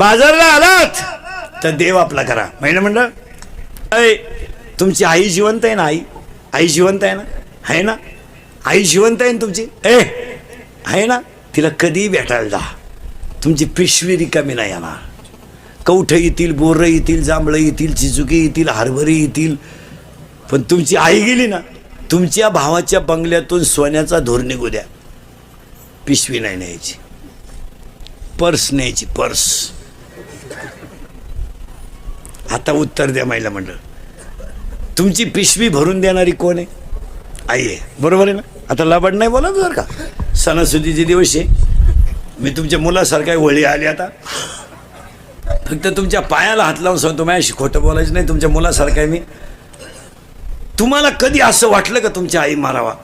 बाजारला आलात? तर देव आपला करा. महिला मंडळ अय तुमची आई जिवंत आहे ना आई? आई जिवंत आहे ना? आहे ना? आई जिवंत आहे ना तुमची? ए आहे ना? तिला कधी भेटायला जा. तुमची पिशवी रिकामी नाही येणार. कवठं येतील बोरं येतील जांभळं येतील चिचुके येतील हरभरे येतील. पण तुमची आई गेली ना तुमच्या भावाच्या बंगल्यातून सोन्याचा धोर निघू द्या. पिशवी नाही न्यायची. पर्स न्यायची पर्स. आता उत्तर द्या महिला मंडळ. तुमची पिशवी भरून देणारी कोण आहे? आई आहे. बरोबर आहे ना? आता लबाड नाही बोला जर का? सणासुदीचे दिवस आहे. मी तुमच्या मुलासारखा वळी आली आता. फक्त तुमच्या पायाला हात लावून सांगतो माझ्याशी खोटं बोलायचं नाही तुमच्या मुलासारखा आहे मी. तुम्हाला कधी असं वाटलं का तुमची आई मारावा?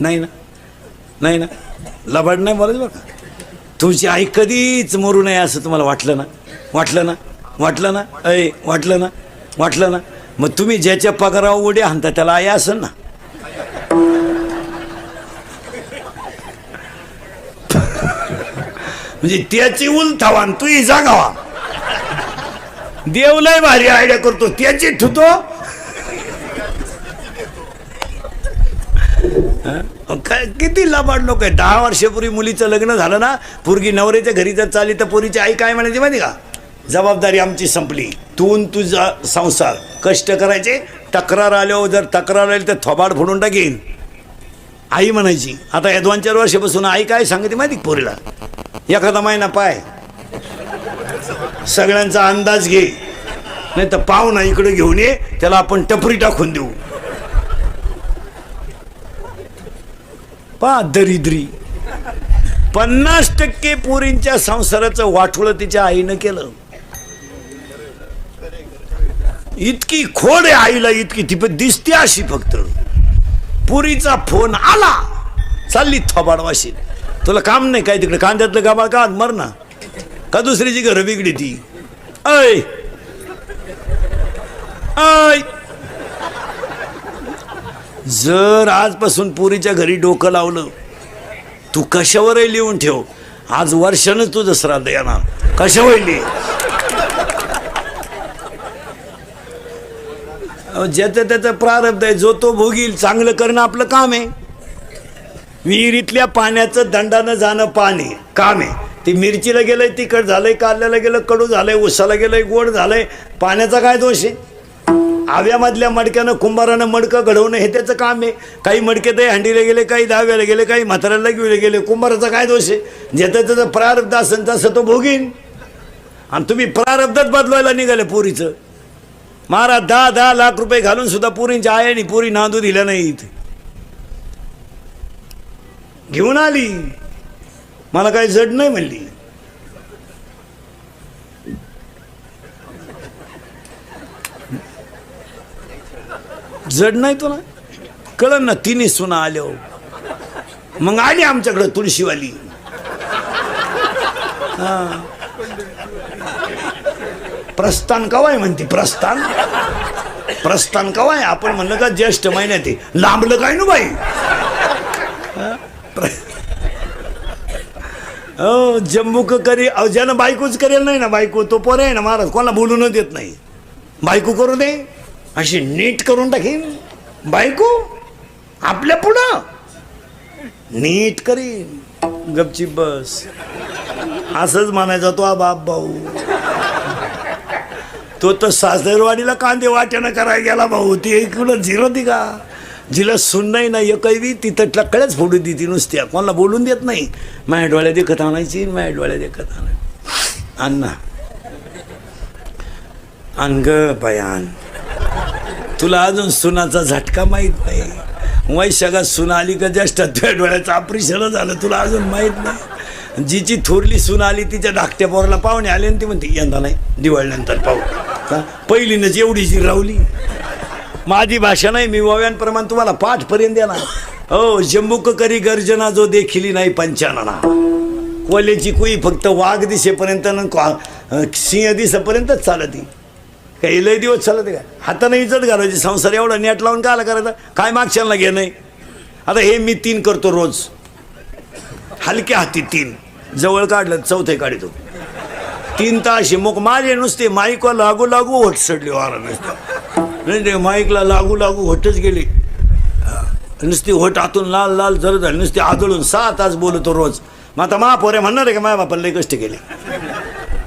नाही ना? नाही ना? लबाड नाही बोलायचं बरं का? तुमची आई कधीच मरू नये असं तुम्हाला वाटलं ना? वाटलं ना? वाटलं ना? अय वाटलं ना? वाटलं ना? मग तुम्ही ज्याच्या पगारावर उड्या हाणता त्याला आई असेल ना? म्हणजे त्याची उलथावा आणि तू जागावा. देव लय भारी आयडिया करतो त्याची ठुतो. काय किती लाभाड लोक आहे दहा वर्षापूर्वी मुलीचं लग्न झालं ना पोरगी नवऱ्याच्या घरी जर चालली तर पोरीची आई काय म्हणायची माहिती का? जबाबदारी आमची संपली. तून तुझा संसार. कष्ट करायचे तक्रार आल्यावर हो, जर तक्रार आली तर थोबाड फोडून टाकेन. आई म्हणायची आता या दोन चार वर्षापासून आई काय सांगते माहिती पोरीला? एखादा महिना पाय. सगळ्यांचा अंदाज घे. नाही तर पाहुणा इकडे घेऊन ये त्याला आपण टपरी टाकून देऊ. पा दरिद्री. पन्नास टक्के पोरींच्या संसाराचं वाटोळं तिच्या आईनं केलं. इतकी खोड आहे आईला इतकी ती पण दिसते अशी फक्त. पुरीचा फोन आला. चालली थबाडवाशी तुला काम नाही काय तिकडे? कांद्यातलं गाबाळ का? मर ना. का दुसरीची घरं बिगडी ती? ऐ! जर आजपासून पुरीच्या घरी डोकं लावलं तू कशावरही लिहून ठेव. आज वर्षानं तुझं श्राद्ध येणार कशावर लिह. ज्याचं त्याचं प्रारब्ध आहे जो तो भोगील चांगलं करणं आपलं काम आहे. विहिरीतल्या पाण्याचं दंडानं जाणं पाणी काम आहे. ती मिरचीला गेलंय तिखट झालंय काल्याला गेलं कडू झालंय उसाला गेलंय गोड झालंय पाण्याचा काय दोष आहे? आव्यामधल्या मडक्यानं कुंभारानं मडकं घडवणं हे त्याचं काम आहे. काही मडके ते हंडीला गेले काही दहाव्याला गेले काही म्हाताऱ्याला घेऊन गेले. कुंभाराचा काय दोष आहे? ज्याचं त्याचं प्रारब्ध असेल तसं तो भोगीन. आणि तुम्ही प्रारब्धच बदलवायला निघाले पुरीचं. महाराज दहा दहा लाख रुपये घालून सुद्धा पुरींच्या आयाने पुरी नांदू दिल्या इथे. घेऊन आली. मला काही जड नाही म्हणली. जड नाही तो ना? कळलं ना तिने सुना आल्या हो. मग आली आमच्याकडं तुळशीवाली. हा. प्रस्थान कवाय म्हणते प्रस्थान. प्रस्थान कवाय? आपण म्हणलं का ज्येष्ठ महिन्यात आहे. लांबलं काय ना बाई? हो? जम्मू क करी अहो ज्यानं बायकोच करेल नाही ना बायको तो पोरे आहे ना महाराज कोणाला बोलून देत नाही. बायको करू दे. अशी नीट करून टाकीन बायको आपल्या पुढं. नीट करीन. गपची बस. असंच म्हणायचा तो बाप भाऊ. तो तर सासरवाडीला कांदे वाट्यानं करायला गेला भाऊ. ती इकडं झिरो ती का? जिला सुन नाही ना तिथं टक्कळ्याच फोडू देते नुसत्या कोणाला बोलून देत नाही. माझ्या डोळ्या देखत आणायची माझ्या डोळ्या देखत आणायची. अण्णा. आण ग बयान. तुला अजून सुनाचा झटका माहीत नाही. वैशाखात सुना आली का ज्येष्ठात तुझ्या डोळ्याचं ऑपरेशन झालं तुला अजून माहीत नाही. जिची थोरली सुना आली तिच्या धाकट्या पोराला पाहुणे आले आणि ती म्हणते यंदा नाही दिवाळीनंतर पाहू. का पहिलीनंच एवढी जी रावली माझी भाषा नाही मी ओव्यांप्रमाणे तुम्हाला पाठपर्यंत देणार. हो जम्बुक करी गर्जना जो देखिली नाही पंचानना कोल्याची कुई फक्त वाघ दिसेपर्यंत न सिंह दिसेपर्यंतच चालती. काही लय दिवस चालत का? हाताने इज्जत घालायची संसार एवढा नेट लावून काय करायचा? काय मागच्यांना घे नाही आता हे मी तीन करतो रोज. हलक्या हाती तीन. जवळ काढलं चौथे काढतो. तीन तास मग माझे नुसते माईकला लागू लागू होट सडली वारा नुसतं. नाही माईकला लागू लागू होटच गेली. नुसती होट आतून लाल लाल जर झाली नुसती आदळून सहा तास बोलतो रोज. मग आता महापोरे म्हणणार आहे का माझ्या बापाला लय कष्ट केले?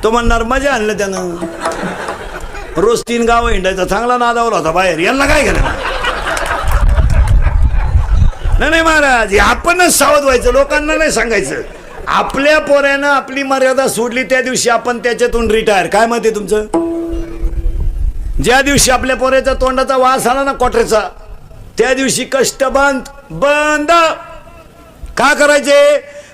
तो म्हणणार मजा आणलं त्यानं. रोज तीन गावं हिंडायचा. चांगला नादावला होता बाहेर. यांना काय केलं नाही नाही महाराज आपणच सावध व्हायचं. लोकांना नाही सांगायचं. आपल्या पोऱ्यानं आपली मर्यादा सोडली त्या दिवशी आपण त्याच्यातून रिटायर काय माहिती आहे तुमचं? ज्या दिवशी आपल्या पोऱ्याच्या तोंडाचा वास आला ना कोटऱ्याचा त्या दिवशी कष्ट बंद बंद. का करायचे?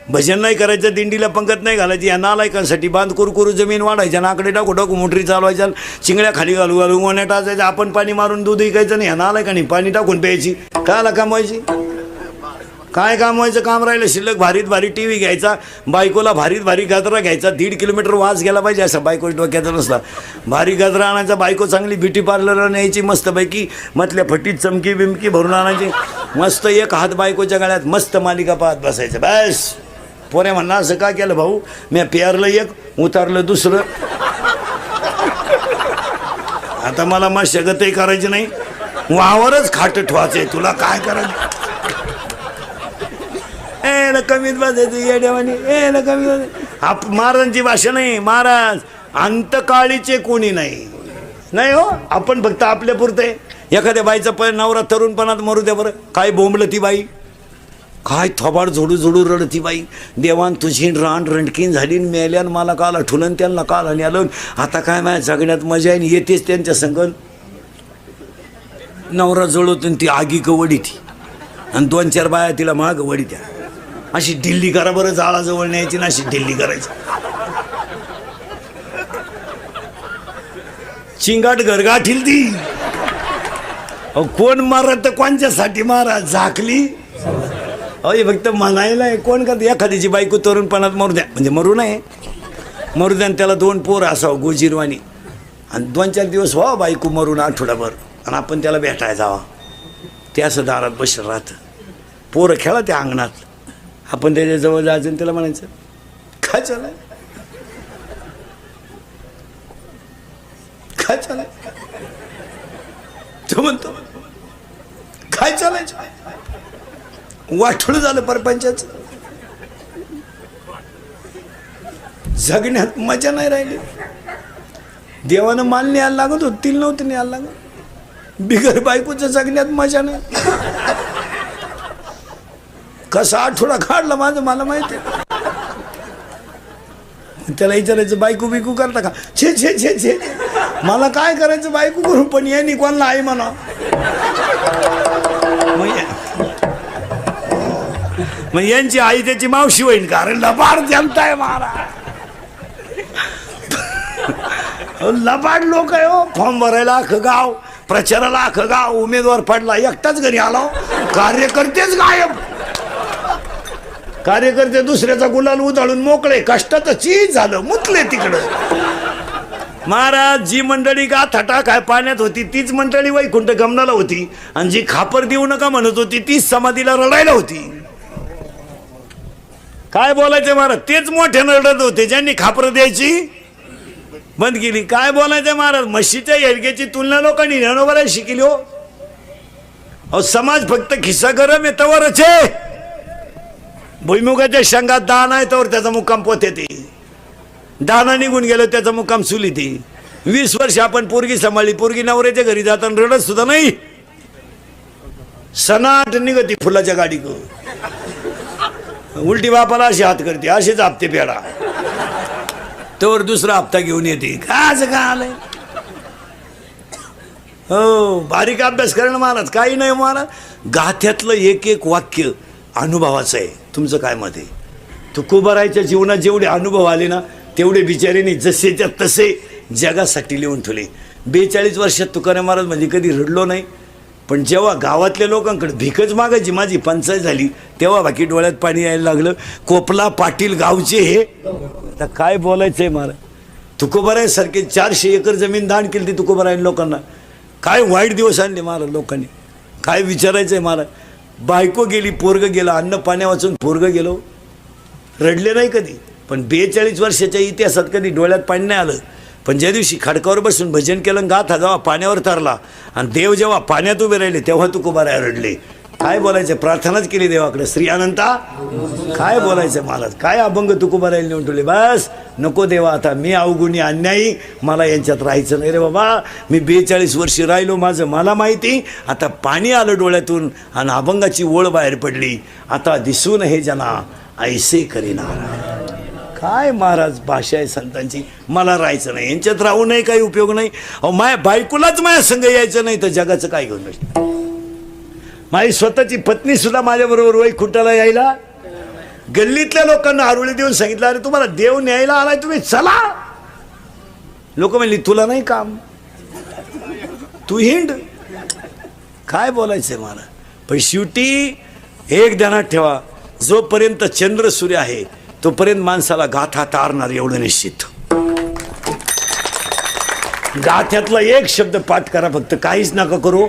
भजन नाही करायचं दिंडीला पंगत नाही घालायची या नालायकांसाठी बांध करू जमीन वाढायच्या नाकडे टाकू टाकू मोटरी चालवायच्या चिंगड्या खाली घालू घालू गोण्या टाचायचं आपण पाणी मारून दूध विकायचं नाही या नालायकांनी पाणी टाकून प्यायची. कायला कमवायची? काय कामवायचं? काम राहिलं शिल्लक भारीत भारी टी व्ही घ्यायचा बायकोला भारीत भारी गजरा घ्यायचा दीड किलोमीटर वास गेला पाहिजे असा बायको डोक्याचा नसला. भारी गजरा आणायचा बायको चांगली ब्युटी पार्लरला न्यायची मस्तपैकी मधल्या फटीत चमकी बिमकी भरून आणायची. मस्त एक हात बायकोच्या गळ्यात मस्त मालिका पाहत बसायचं बस! पोरे म्हणला असं का केलं भाऊ. मी पेरलं एक उतारलं दुसरं. आता मला मशागतही करायची नाही. वावरच खाट ठेवायचंय तुला काय करायचं? ए ना कमीत बसायचं येड्यावानी ए ना कमी आप महाराजांची भाषा नाही महाराज. अंतकाळीचे कोणी नाही. नाही हो आपण फक्त आपल्या पुरतं. आहे एखाद्या बाईचा पण नवरा तरुणपणात मरू द्या बरं. काय बोंबलं ती बाई? काय थोबाड झोडू झोडू रडती बाई. देवान तुझी रान रणकीन झाली मेल्यान मला काल आठवलं त्यांना काल आणि आलं. आता काय माझ्या जगण्यात मजा आहे येतेच त्यांच्या संगण नवरा जळवतो ती आगी कवडी ती. आणि दोन चार बाया तिला माग वडी त्या अशी ढिल्ली करा बरं जाळाजवळ न्यायची ना अशी ढिल्ली करायची. चिंगाट गरगाठील ती. अहो, कोण मारत तर कोणच्यासाठी मारा? झाकली. अहो हे फक्त म्हणायला आहे कोण करतं? एखाद्याची बायको तरुणपणात मरू द्या. म्हणजे मरू नये. मरू द्या आणि त्याला दोन पोर असावं गोजीरवाणी. आणि दोन चार दिवस व्हा बायको मरून आठवडाभर. आणि आपण त्याला भेटायला जावा. ते असं दारात बसलं राहतं. पोरं खेळा त्या अंगणात. आपण त्याच्याजवळ जायचं आणि त्याला म्हणायचं काय चालाय काय चालाय तो म्हणतो काय चालायचं वाटोळ झालं परपंचाच. जगण्यात मजा नाही राहिली. देवानं माल न्यायला लागत होतील नव्हतं न्यायला लागत. बिगर बायकोचं जगण्यात मजा नाही. कसा आठवडा काढला माझं मला माहिती आहे. त्याला विचारायचं बायको बिकू करता का? छे छे छे छे. मला काय करायचं बायको करू पण यांनी कोणाला आई म्हणा मग या- मग यांची आई त्याची मावशी होईल कारण लबाड आहे मारा लबाड लोक आहे हो. फॉर्म भरायला अख गाव प्रचाराला अख गाव उमेदवार पडला एकटाच घरी आलो हो. कार्यकर्तेच गायब. कार्यकर्ते दुसऱ्याचा गुलाल उधळून मोकळे कष्टाचं चीज झालं मुतले तिकडं. महाराज जी मंडळी का थटा काय पाण्यात होती तीच मंडळी वैकुंठ गमनाला होती. आणि जी खापर देऊ नका म्हणत होती तीच समाधीला रडायला होती. काय बोलायचं महाराज? तेच मोठे रडत होते ज्यांनी खापरं द्यायची. बंद केली. काय बोलायचं महाराज? म्हशीच्या येडग्याची तुलना लोकांनी ज्ञानोबाला शिकली हो. अहो समाज फक्त खिस्सा गरम येतावरच आहे. भुईमुगाच्या शेंगात दान आहे तर त्याचा मुक्काम पोते ती दाना निघून गेलो त्याचा मुक्काम सुली ती वीस वर्ष आपण पोरगी सांभाळली पोरगी नवऱ्याच्या घरी जाताना रडत सुद्धा नाही. सनाट निघती फुलाच्या गाडी उलटी बापाला अशी हात करते असेच हप्ते पेडा तोवर दुसरा हप्ता घेऊन येते. काच का आलंय? हो बारीक अभ्यास करणं महाराज काही नाही महाराज गाथ्यातलं एक एक वाक्य अनुभवाचं आहे. तुमचं काय मत आहे? तुकोबारायच्या जीवनात जेवढे अनुभव आले ना तेवढे बिचारीने जसेच्या तसे जगासाठी लिहून ठेवले. बेचाळीस वर्षात तुकाराम महाराज म्हणजे कधी रडलो नाही पण जेव्हा गावातल्या लोकांकडे भिकच मागायची माझी पंचायत झाली तेव्हा बाकी डोळ्यात पाणी यायला लागलं. कोपला पाटील गावचे हे. आता काय बोलायचं आहे महाराज तुकोबारायसारखे चारशे एकर जमीन दान केली ती तुकोबरायन लोकांना. काय वाईट दिवस आणले मला लोकांनी? काय विचारायचं आहे मला? बायको गेली पोरग गेलं अन्न पाण्या वाचून पोरग गेलो. रडले नाही कधी. पण बेचाळीस वर्षाच्या इतिहासात कधी डोळ्यात पाणी नाही आलं. पण ज्या दिवशी खडकावर बसून भजन केलं गाथा जेव्हा पाण्यावर तरला आणि देव जेव्हा पाण्यात उभे राहिले तेव्हा तू कुबारा रडले. काय बोलायचं? प्रार्थनाच केली देवाकडे. श्री अनंता काय बोलायचं महाराज? काय अभंग तुकोबा राहील नेऊन ठेवले? बस नको देवा आता. मी अवगुणी अन्यायी मला यांच्यात राहायचं नाही रे बाबा. मी बेचाळीस वर्षी राहिलो माझं. मला माहिती आता पाणी आलं डोळ्यातून आणि अभंगाची ओळ बाहेर पडली. आता दिसून हे जना ऐसे करीना काय महाराज भाषा आहे संतांची? मला राहायचं नाही. यांच्यात राहू नये काही उपयोग नाही. अहो माया बायकोलाच माझ्या संघ यायचं नाही तर जगाचं काय घेऊन बसलं माझी स्वतःची पत्नी सुद्धा माझ्याबरोबर खुटाला यायला. गल्लीतल्या लोकांना आरुळी देऊन सांगितलं अरे तुम्हाला देव न्यायला आलाय तुम्ही चला. लोक म्हणली तुला नाही काम. तू हिंड. काय बोलायचंय मला? पण शेवटी एक ध्यानात ठेवा जोपर्यंत चंद्र सूर्य आहे तोपर्यंत माणसाला गाथा तारणार एवढं निश्चित. गाथ्यातला एक शब्द पाठ करा फक्त काहीच नका करू.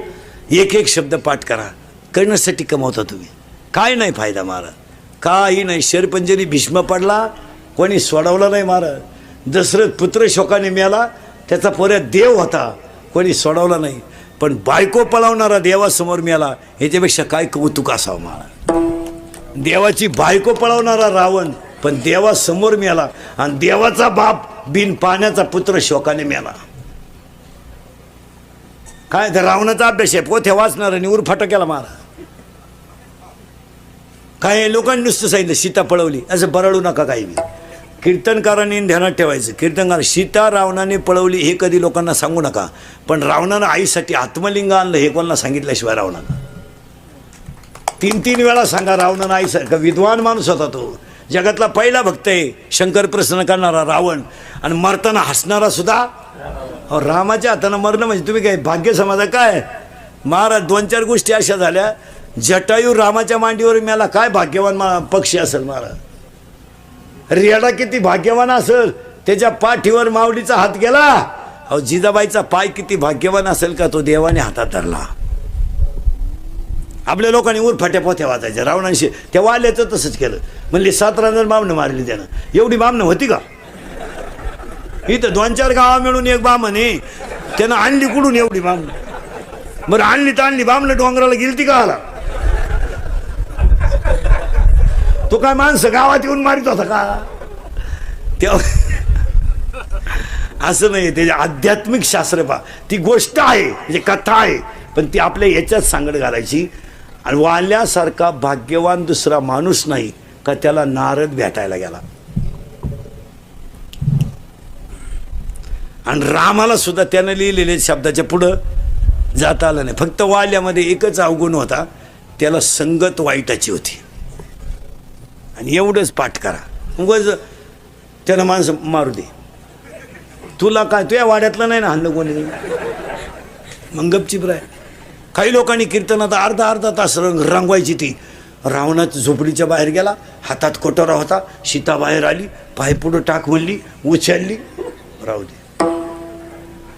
एक एक शब्द पाठ करा. करण्यासाठी कमवता तुम्ही. काय नाही फायदा मारा. काही नाही. शरपंजरी भीष्म पडला कोणी सोडवला नाही मारा. दशरथ पुत्र शोकाने मिळाला त्याचा पोऱ्या देव होता कोणी सोडवला नाही. पण बायको पळवणारा देवासमोर मिळाला ह्याच्यापेक्षा काय कौतुक असावं मला देवाची बायको पळवणारा रावण पण देवासमोर मिळाला आणि देवाचा बाप बिन पाण्याचा पुत्र शोकाने मिळाला काय तर रावणाचा अभ्यास आहे पोथे वाचणार आणि उरफाटा केला मारा. काय लोकांनी नुसतं सांगितलं सीता पळवली. असं बरळू नका काही बी. कीर्तनकारांनी ध्यानात ठेवायचं. कीर्तनकार सीता रावणाने पळवली हे कधी लोकांना सांगू नका. पण रावणानं आईसाठी आत्मलिंग आणलं हे कोणाला सांगितल्याशिवाय रावणानं. तीन तीन वेळा सांगा रावणानं आईसारखा विद्वान माणूस होता तो. जगातला पहिला भक्त आहे शंकर प्रसन्न करणारा रावण. आणि मरताना हसणारा सुद्धा अहो, रामाच्या हातानं मरणं म्हणजे तुम्ही काय भाग्य समाजा काय? महाराज दोन चार गोष्टी अशा झाल्या. जटायू रामाच्या मांडीवर मला काय भाग्यवान मा पक्षी असेल महाराज? रेडा किती भाग्यवान असेल? त्याच्या पाठीवर माऊलीचा हात गेला. अहो जिजाबाईचा पाय किती भाग्यवान असेल का तो देवाने हातात धरला. आपल्या लोकांनी उरफाट्या पोथ्या वाचायच्या. रावणांशी त्या वाल्याचं तसंच केलं. म्हणले सातरा रांजण बामणं मारली त्यानं. एवढी बामणं होती का? इथं दोन चार गावा मिळून एक बामण आहे. त्यानं आणली कुठून एवढी बामणं? बरं आणली तर आणली. बामणं डोंगराला गेलती का आला तो काय माणसं गावात येऊन मारित होता का? तेव्हा असं नाही त्याचे आध्यात्मिक शास्त्र पा ती गोष्ट आहे म्हणजे कथा आहे. पण ती आपल्या याच्यात सांगड घालायची. आणि वाल्यासारखा भाग्यवान दुसरा माणूस नाही का त्याला नारद भेटायला गेला. आणि रामाला सुद्धा त्यानं लिहिलेले शब्दाच्या पुढं जाता आलं नाही. फक्त वाल्यामध्ये एकच अवगुण होता त्याला संगत वाईटाची होती. आणि एवढंच पाठ करा. उगाच त्यानं माणसं मारू दे. तुला काय तुझ्या वाड्यातलं नाही ना हल्लं कोणी? मग गपचिप राय. काही लोकांनी कीर्तनात अर्धा अर्धा तास रंग रंगवायची ती. रावणात झोपडीच्या बाहेर गेला हातात कोटोरा होता सीता बाहेर आली पाय पुढं टाक म्हणली उचलली. राहू दे.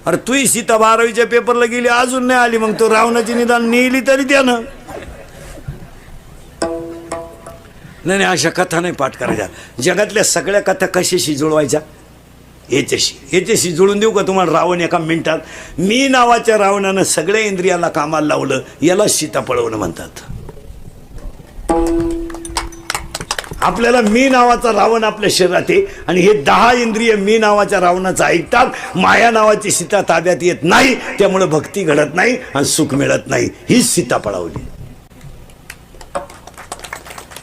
अरे तुही सीता बारावीच्या पेपरला गेली अजून नाही आली मग तो रावणाची निदान नेली तरी त्यानं. नाही नाही अशा कथा नाही पाठ करायच्या. जगातल्या सगळ्या कथा कशाशी जुळवायच्या? याच्याशी याच्याशी जुळून देऊ का तुम्हाला? रावण एका मिनिटात. मी नावाच्या रावणानं सगळ्या इंद्रियाला कामाला लावलं याला सीता पळवणं म्हणतात. आपल्याला मी नावाचा रावण आपल्या शरीरात आहे आणि हे दहा इंद्रिय मी नावाच्या रावणाचं ऐकतात. माया नावाची सीता ताब्यात येत नाही त्यामुळे भक्ती घडत नाही आणि सुख मिळत नाही. हीच सीता पळवली.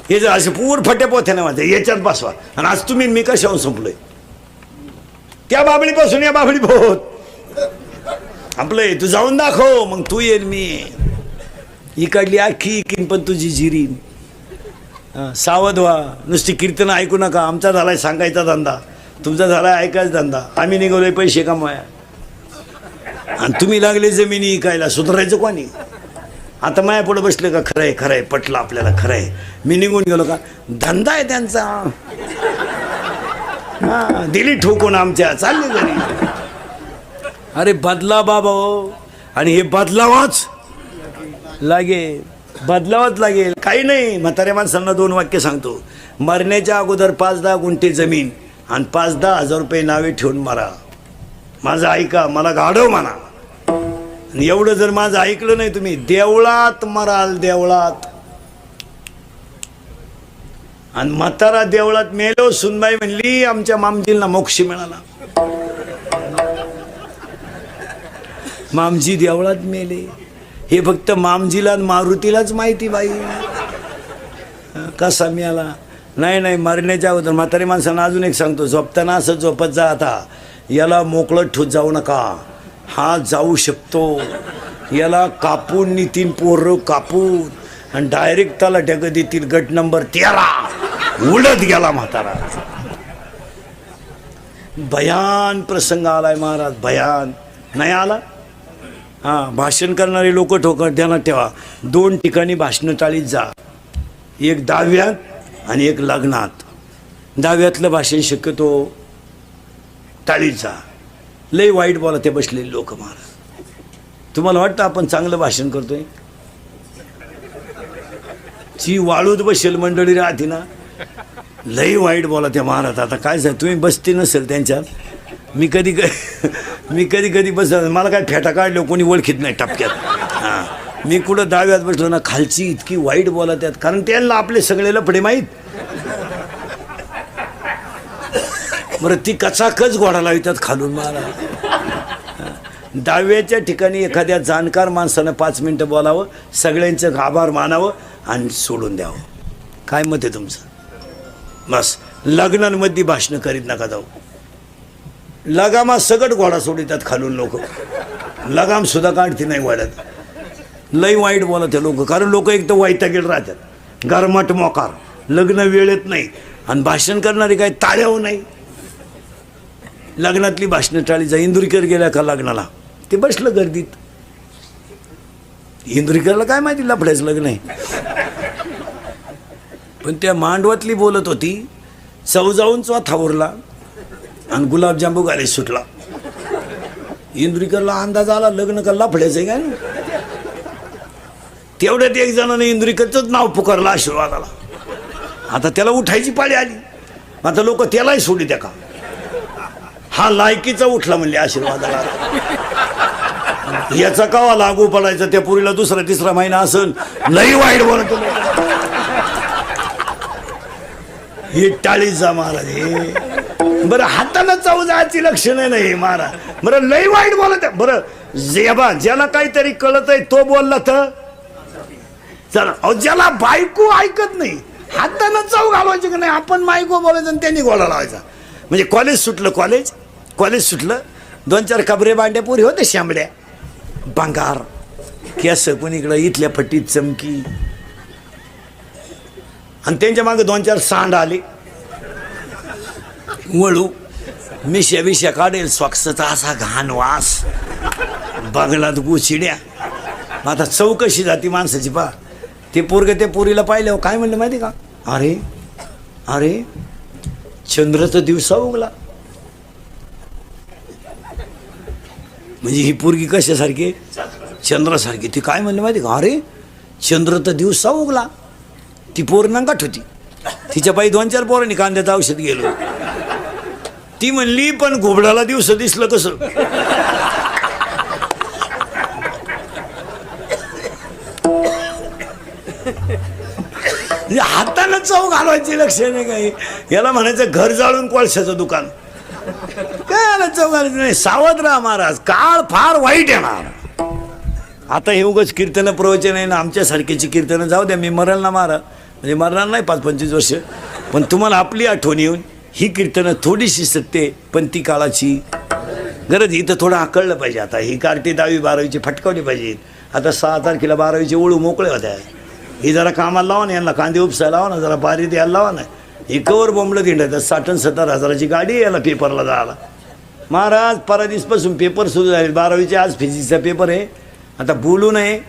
हे जर असे पूर फटे पोथ्याने माझे याच्यात बसवा. आणि आज तुम्ही मी कशाहून संपलोय? त्या बाबळीपासून या बाबळी भोत. आपलं तू जाऊन दाखव मग तू येईल मी. इकडली आखी इकीन पण तुझी जिरीन. सावध व्हा. नुसती कीर्तन ऐकू नका. आमचा झालाय सांगायचा धंदा. तुमचा झालाय ऐकायचा धंदा. आम्ही निघालोय पैसे कमवाया आणि तुम्ही लागले जमिनी इकायला. सुधारायचं कोणी? आता माया पुढे बसले का खरंय खरंय. पटलं आपल्याला खरंय. मी निघून गेलो का? धंदा आहे त्यांचा. हा दिली ठोकून आमच्या. चालले घरी अरे बदला बाबा हो. आणि हे बदलावाच लागे. बदलावंच लागेल काही नाही म्हाताऱ्या माणसांना दोन वाक्य सांगतो. मरण्याच्या अगोदर पाच दहा गुंठे जमीन आणि पाच दहा हजार रुपये नावे ठेवून मारा. माझं ऐका मला गाढव म्हणा. आणि एवढं जर माझं ऐकलं नाही तुम्ही देवळात मराल देवळात. आणि म्हातारा देवळात मेलो सुनबाई म्हणली आमच्या मामजींना मोक्ष मिळाला. मामजी देवळात मेले. हे फक्त मामजीला आणि मारुतीलाच माहिती बाई. कसा मिळाला? नाही नाही मरण्याच्या अगोदर. म्हातारी माणसांना अजून एक सांगतो झोपताना असं झोपत जा आता. याला मोकळं ठोत जाऊ नका. हा जाऊ शकतो. याला कापून नितीन पोरं कापून आणि डायरेक्ट त्याला ढग देतील गट नंबर तेरा. उडत गेला म्हातारा. भयान प्रसंग आलाय महाराज भयान नाही आला? हां भाषण करणारे लोक ठोकर ध्यानात ठेवा. दोन ठिकाणी भाषणं टाळीत जा. एक दहाव्यात आणि एक लग्नात. दहाव्यातलं भाषण शक्यतो टाळीत जा. लय वाईट बोला ते बसलेले लोक महाराज. तुम्हाला वाटतं आपण चांगलं भाषण करतोय? ची वाळूत बसेल मंडळी राहते ना? लई वाईट बोला त्या महाराज. आता काय साहेब तुम्ही बसते नसेल त्यांच्यात. मी कधी क- मी कधी कधी बस मला काय फेटा काढलो कोणी ओळखीत नाही टपक्यात. हां. मी कुठं दाव्यात बसलो ना खालची इतकी वाईट बोला त्यात कारण त्यांना आपले सगळे लफडे माहीत. बरं ती कचाकच घोडा लावितात खालून मला दहाव्याच्या ठिकाणी एखाद्या जाणकार माणसानं पाच मिनटं बोलावं सगळ्यांचं आभार मानावं आणि सोडून द्यावं. काय मत आहे तुमचं? बस. लग्नांमध्ये भाषणं करीत नका जाऊ. लगामा सगट घोडा सोडितात खालून लोक. लगाम सुद्धा काढते नाही वाढत लई वाईट बोलत ते लोक कारण लोक एक तर वाईटागेल राहतात. गरमट मोकार. लग्न वेळेत नाही. आणि भाषण करणारे काय टाळ्यावर नाही. लग्नातली भाषणं टाळी. जा इंदुरीकर गेल्या का लग्नाला? ते बसलं गर्दीत. इंदुरीकरला काय माहिती लफड्याचं लग्न आहे? पण त्या मांडवातली बोलत होती चौजाऊन चौथा उरला आणि गुलाबजांबू गाले सुटला. इंदुरीकरला अंदाज आला लग्न का लफड्याचं काय ना तेवढ्यात एक जणाने इंदुरीकरचंच नाव पुकारलं आशीर्वादाला. आता त्याला उठायची पाळी आली. आता लोक त्यालाही सोडी त्या का? हा लायकीचा उठला म्हणले आशीर्वादाला. याचा कावा लागू पडायचा त्या पुरीला दुसरा तिसरा महिना असन लई वाईट बोलतो हे टाळीचा महाराज हे. बरं हातानं चौदाची लक्षणं नाही महाराज. बरं लई वाईट बोलत आहे. बरं जेबा ज्याला काहीतरी कळत आहे तो बोलला तर? चला अहो ज्याला बायको ऐकत नाही हातानं चव घालवायची की नाही आपण बायको बोलायचं आणि त्यांनी गोळा लावायचा. म्हणजे कॉलेज सुटलं कॉलेज कॉलेज सुटलं. दोन चार कबरे बांड्या पुरी होते शांबड्या. बंगार केस कोणीकडं इथल्या फटीत चमकी. आणि त्यांच्या मागे दोन चार सांड आले. वळू मिश्या बिश्या काढेल स्वच्छता असा घाण वास. बगलात गुचिड्या. मग आता चौकशी जाती माणसाची पा ते पोरग ते पोरीला पाहिल्यावर काय म्हणलं माहिती का? अरे अरे चंद्र तर दिवसा उगला. म्हणजे ही पोरगी कशासारखी चंद्रासारखी. ती काय म्हणलं माहिती का? अरे चंद्र तर दिवसा उगला. ती पोर नंगाट होती. तिच्या पायी दोन चार पोरांनी कांद्याचं औषध गेलो. ती म्हणली पण घोबडाला दिवस दिसलं कसं? म्हणजे हातानं चव घालवायची लक्ष आहे काही. याला म्हणायचं घर जाळून कोळशाचं दुकान. काय याला चव घालायचं नाही? सावध राहा महाराज काळ फार वाईट येणार. आता हे उगच कीर्तन प्रवचन आहे ना आमच्यासारखीची कीर्तनं जाऊ द्या मी मरल ना महाराज म्हणजे मरणार नाही पाच पंचवीस वर्ष. पण तुम्हाला आपली आठवण येऊन ही कीर्तनं थोडीशी सत्य पण ती काळाची गरज इथं थोडं आकळलं पाहिजे आता. ही कार्टी दहावी बारावीची फटकावली पाहिजे. आता सहा तारखेला बारावीचे ओळू मोकळे होत्या. ही जरा कामाला लावा ना यांना कांदे उपसायला लावा ना जरा बारी द्यायला लावा ना. हे कवर बोंबलं तिंडायचं साठ आणि सत्तर हजाराची गाडी याला पेपरला जायला. महाराज परादिसपासून पेपर सुरू झाले. बारावीचे आज फिजिक्सचा पेपर आहे. आता बोलू नये.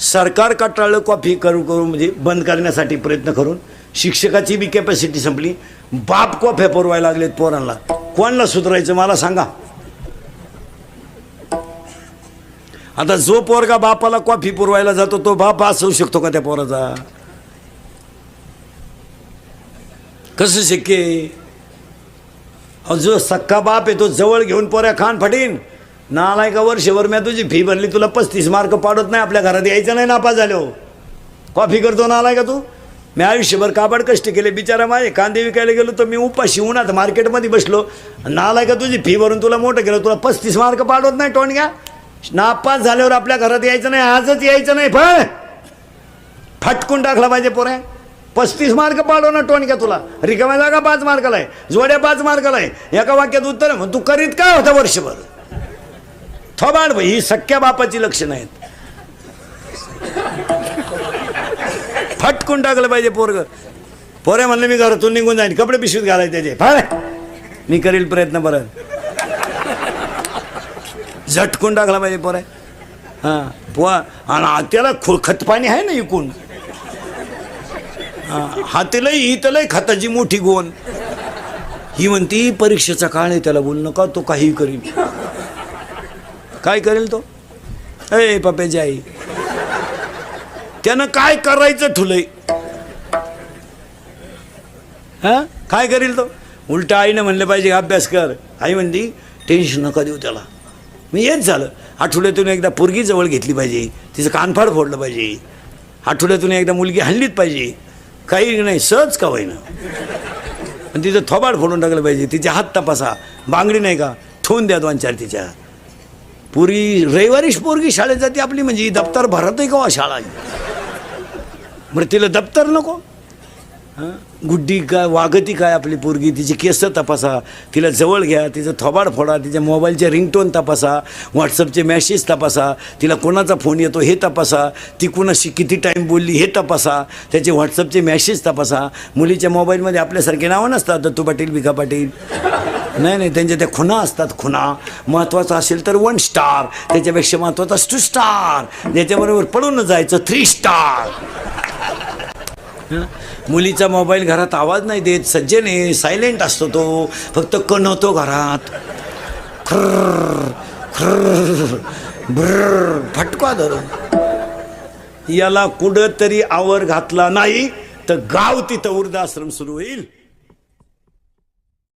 सरकार कटाळलं कॉफी करू करू म्हणजे बंद करण्यासाठी प्रयत्न करून शिक्षकाची बी कॅपॅसिटी संपली. बाप कॉफ्या पुरवायला लागलेत पोरांना. कोणाला सुधारायचं मला सांगा. आता जो पोरगा बापाला कॉफी पुरवायला जातो तो बाप असू शकतो का त्या पोराचा? कसं शक्य जो सक्का बाप आहे तो जवळ घेऊन पोऱ्या खान फटीन. नालाय का वर्षभर मी तुझी फी भरली तुला पस्तीस मार्क पाडत नाही आपल्या घरात यायचं नाही नापास झालो. कॉफी करतो नालाय का तू? मी आयुष्यभर काबाड कष्ट केले बिचारा माझे कांदे विकायला गेलो तर मी उपाशी उन्हात मार्केटमध्ये बसलो. नालाय का तुझी फी भरून तुला मोठं केलं तुला पस्तीस मार्क पाडत नाही टोणग्या नापास झाल्यावर आपल्या घरात यायचं नाही आजच यायचं नाही फळ फटकून टाकला पाहिजे पोरे. पस्तीस मार्क पाडव ना टोणक्या तुला. रिकाम्या जागा पाच मार्काला आहे जोड्या पाच मार्काला आहे. एका वाक्यात उत्तर मग तू करीत काय होता वर्षभर? थोबाड भाई ही सख्या बापाची लक्षणं आहेत. फटकून टाकलं पाहिजे पोरग. पोरे म्हणले मी घरातून निघून जाईन कपडे पिशवीत घालायचे त्याचे. फाळ मी करील प्रयत्न बरं झटकून टाकला पाहिजे पोरे. हां. पोहा आणि त्याला खु खतपाणी आहे ना इकून. हां. हातीलाही हितलंही खताची मोठी गोन ही म्हणती परीक्षेचा काळ आहे त्याला बोल नका तो काही करील. काय करेल तो? ए पप्याची आई त्यानं काय करायचं ठुलय हा? काय करील तो? उलटा आईनं म्हणलं पाहिजे अभ्यास कर. आई म्हणली टेन्शन नका देऊ त्याला. मी हेच झालं. आठवड्यातून एकदा पोरगी जवळ घेतली पाहिजे. तिचं कानफाड फोडलं पाहिजे. आठवड्यातून एकदा मुलगी हल्लीच पाहिजे. काही नाही सहज का होईना? आणि तिचं थोबाड फोडून टाकलं पाहिजे. तिचे हात तपासा. बांगडी नाही का? ठेवून द्या दोन चार तिच्या. पुरी रविवारीच पोरगी शाळेत जाते आपली म्हणजे दप्तर भरतही का हो शाळा? म्हणजे तिला दप्तर नको? गुड्डी काय वागती काय आपली पोरगी? तिची केस तपासा. तिला जवळ घ्या तिचं थोबाड फोडा तिच्या मोबाईलचे रिंगटोन तपासा व्हॉट्सअपचे मॅसेज तपासा तिला कोणाचा फोन येतो हे तपासा ती कुणाशी किती टाईम बोलली हे तपासा त्याचे व्हॉट्सअपचे मॅसेज तपासा. मुलीच्या मोबाईलमध्ये आपल्यासारखे नावं नसतात दत्तू पाटील भिका पाटील. नाही नाही त्यांच्या त्या खुणा असतात खुणा. महत्त्वाचा असेल तर वन स्टार त्याच्यापेक्षा महत्त्वाचा टू स्टार त्याच्याबरोबर पडून जायचं थ्री स्टार मुलीचा मोबाईल घरात आवाज नाही देत सज्जने सायलेंट असतो तो. फक्त कणवतो घरात. खर्र खर्र ब्रर फटका धरून. याला कुठंतरी आवर घातला नाही तर गाव तिथं वृद्धाश्रम सुरू होईल.